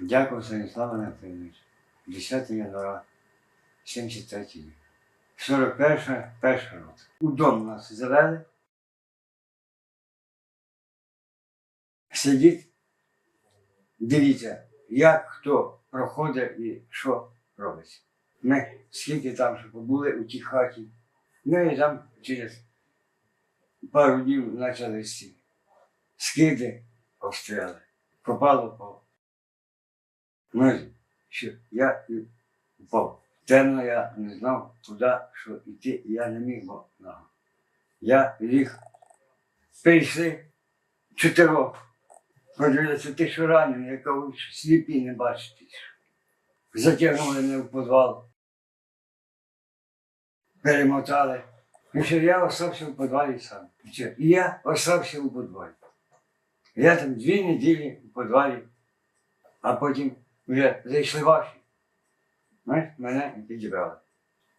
Дякую, Станіслав Анатолійович. 10 января 73 рік. 41 перший рот. У нас завели. Сидіть, дивіться, як хто проходить і що робиться. Ми скільки там ще побули у тій хаті. Ну і там через пару днів почали ці скиди обстріли. Попало по нозі, що я впав. Темно я не знав, куди, що йти, і я не міг бо ногу. Я ліг. Прийшли чотирьох. Подивилися, ти що ранений, я кажу, що сліпі не бачите. Затягнули мене в підвал. Перемотали. І що я остався в підвалі сам. І я остався у підвалі. Я там дві неділі у підвалі, а потім вже зайшли ваші. Знаєш, мене підібрали.